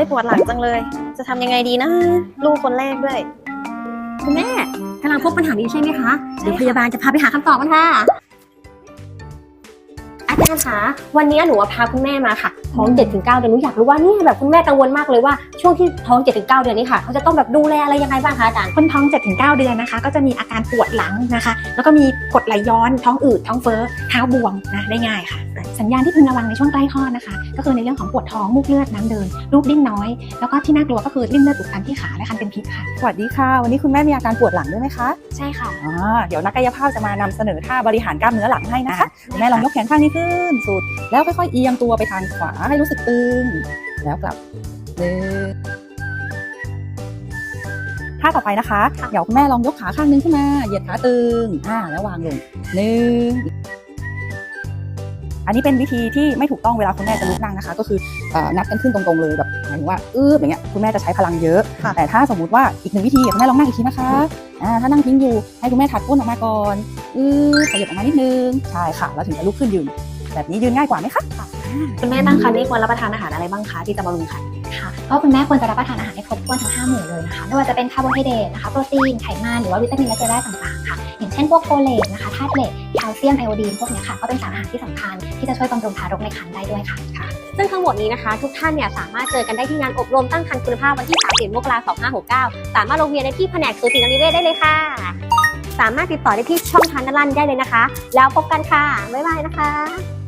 ยปวดหลังจังเลย จะทำยังไงดีนะ ลูกคนแรกด้วย คุณแม่กำลังพบปัญหานี้ใช่ไหมคะ เดี๋ยวพยาบาลจะพาไปหาคำตอบกันค่ะ อาจารย์คะวันนี้หนูพาคุณแม่มาค่ะท้อง7จ็ถึงเเดือนหนูอยากรู้ว่าเนี่ยแบบคุณแม่กังวลมากเลยว่าช่วงที่ท้อง7จ็ถึงเเดือนนี้ค่ะเขาจะต้องแบบดูแลอะไรยังไงบ้างคะอาจารย์คนท้อง7-9เดือนนะคะ ก็จะมีอาการปวดหลังนะคะ แล้วก็มีกรดไหลย้อนท้องอืดท้องเฟ้อเท้าบวมนะได้ง่ายค่ะ สัญญาณที่พึงระวังในช่วงใกล้คลอดนะคะ ก็คือในเรื่องของปวดท้องมูกเลือดน้ำเดินลูกดิ้นน้อย แล้วก็ที่น่ากลัวก็คือริ่มเลือดอุดตันที่ขาและคันเป็นพิษค่ะสวัสดีค่ะ วันนี้คุณแม่มีอาการปวดหลังด้วยไหมคะใช่ค่ะอ่าเดี๋ยวนักกายภาพจะมานำเสนอท่าบริหารกล้ามเนื้อหลังให้นะคะคุณแม่ลองยกแขนข้างนี้ขึ้นสุด แล้วค่อยๆเอียงตัวไปทางขวาให้รู้สึกตึง แล้วกลับหนึ่งท่าต่อไปนะคะ เดี๋ยวคุณแม่ลองยกขาข้างนึงขึ้นมา เหยียดขาตึง อ่า แล้ววางลงหนึ่ง อันนี้เป็นวิธีที่ไม่ถูกต้องเวลาคุณแม่จะลุกนั่งนะคะ ก็คือเอ่อนับกันขึ้นตรงๆเลยแบบหมายถึงว่าอืบอย่างเงี้ยคุณแม่จะใช้พลังเยอะ แต่ถ้าสมมติว่าอีกหนึ่งวิธีคุณแม่ลองนั่งอีกทีนะคะอ่าถ้านั่งพิงอยู่ให้คุณแม่ถัดก้นออกมาก่อนอือขยับออกมานิดนึง ใช่ค่ะ แล้วถึงจะลุกขึ้นยืน แบบนี้ยืนง่ายกว่าไหมคะคุณแม่ตั้งครรภ์นี่ควรรับประทานอาหารอะไรบ้างคะที่จะบำรุงไข่ค่ะก็คุณแม่ควรจะรับประทานอาหารให้ครบถ้วนทั้ง5หมู่เลยนะคะไม่ว่าจะเป็นคาร์โบไฮเดรตนะคะโปรตีนไขมันหรือว่าวิตามินและเกลือแร่ต่างๆค่ะอย่างเช่นพวกโฟเลตนะคะธาตุเหล็กแคลเซียมไอโอดีนพวกเนี้ยค่ะก็เป็นสารอาหารที่สำคัญที่จะช่วยบำรุงทารกในครรภ์ได้ด้วยค่ะ ซึ่งทั้งหมดนี้นะคะทุกท่านเนี่ยสามารถเจอกันได้ที่งานอบรมตั้งครรภ์คุณภาพวันที่30มกราคม2569 สามารถลงเรียนได้ที่แผนกสูตินรีเวชได้เลยค่ะ สามารถติดต่อได้ที่ช่องทางด้านล่างได้เลยนะคะ แล้วพบกันค่ะบ๊ายบายนะคะ